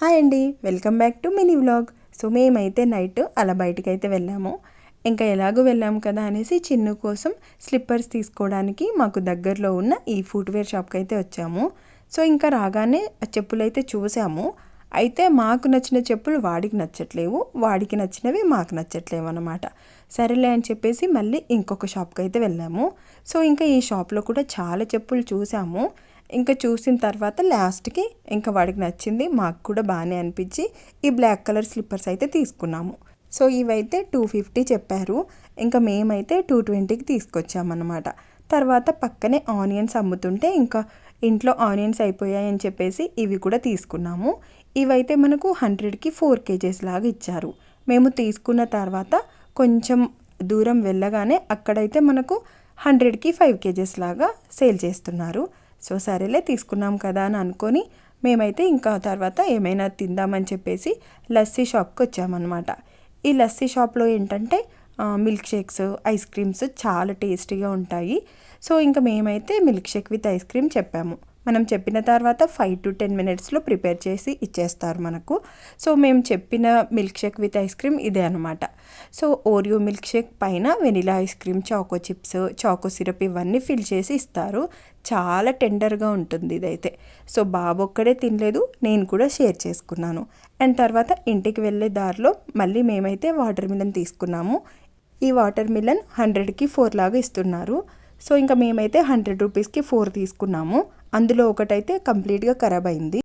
Hi అండి. Welcome back to mini vlog. So మేమైతే night అలా బయటికి అయితే వెళ్ళాము. ఇంకా ఎలాగో వెళ్ళాము కదా అనేసి చిన్ను కోసం స్లిప్పర్స్ తీసుకోవడానికి మాకు దగ్గరలో ఉన్న ఈ ఫుట్వేర్ షాప్కి అయితే వచ్చాము. సో ఇంకా రాగానే చెప్పులు అయితే చూసాము. అయితే మాకు నచ్చిన చెప్పులు వాడికి నచ్చట్లేవు. వాడికి నచ్చినవి మాకు నచ్చట్లేవు అనమాట సరేలే అని చెప్పేసి మళ్ళీ ఇంకొక షాప్కి అయితే వెళ్ళాము. సో ఇంకా ఈ షాప్లో కూడా చాలా చెప్పులు చూసాము. ఇంకా చూసిన తర్వాత లాస్ట్కి ఇంకా వాడికి నచ్చింది మాకు కూడా బాగానే అనిపించి ఈ బ్లాక్ కలర్ స్లిప్పర్స్ అయితే తీసుకున్నాము. సో ఇవైతే టూ ఫిఫ్టీ చెప్పారు. ఇంకా మేమైతే టూ ట్వంటీకి తీసుకొచ్చామన్నమాట. తర్వాత పక్కనే ఆనియన్స్ అమ్ముతుంటే ఇంకా ఇంట్లో ఆనియన్స్ అయిపోయాయని చెప్పేసి ఇవి కూడా తీసుకున్నాము. ఇవైతే మనకు హండ్రెడ్కి ఫోర్ కేజెస్ లాగా ఇచ్చారు. మేము తీసుకున్న తర్వాత కొంచెం దూరం వెళ్ళగానే అక్కడైతే మనకు హండ్రెడ్కి ఫైవ్ కేజెస్ లాగా సేల్ చేస్తున్నారు. సో సరేలే తీసుకున్నాం కదా అని అనుకొని మేమైతే ఇంకా తర్వాత ఏమైనా తిందామని చెప్పేసి లస్సీ షాప్కి వచ్చామన్నమాట. ఈ లస్సీ షాప్లో ఏంటంటే మిల్క్ షేక్స్ ఐస్ క్రీమ్స్ చాలా టేస్టీగా ఉంటాయి. సో ఇంకా మేమైతే milk shake with ice cream చెప్పాము. మనం చెప్పిన తర్వాత ఫైవ్ టు టెన్ మినిట్స్లో ప్రిపేర్ చేసి ఇచ్చేస్తారు మనకు. సో మేము చెప్పిన milk shake with ice cream ఇదే అనమాట సో ఓరియో మిల్క్ షేక్ పైన vanilla ice cream choco chips choco syrup ఇవన్నీ ఫిల్ చేసి ఇస్తారు. చాలా టెండర్గా ఉంటుంది ఇదైతే. సో బాబు ఒక్కడే తినలేదు నేను కూడా షేర్ చేసుకున్నాను. అండ్ తర్వాత ఇంటికి వెళ్ళే దారిలో మళ్ళీ మేమైతే వాటర్ మిలన్ తీసుకున్నాము. ఈ వాటర్ మిలన్ హండ్రెడ్కి ఫోర్ లాగా ఇస్తున్నారు. సో ఇంకా మేమైతే హండ్రెడ్ రూపీస్కి ఫోర్ తీసుకున్నాము. అందులో ఒకటైతే కంప్లీట్గా ఖరాబ్ అయింది.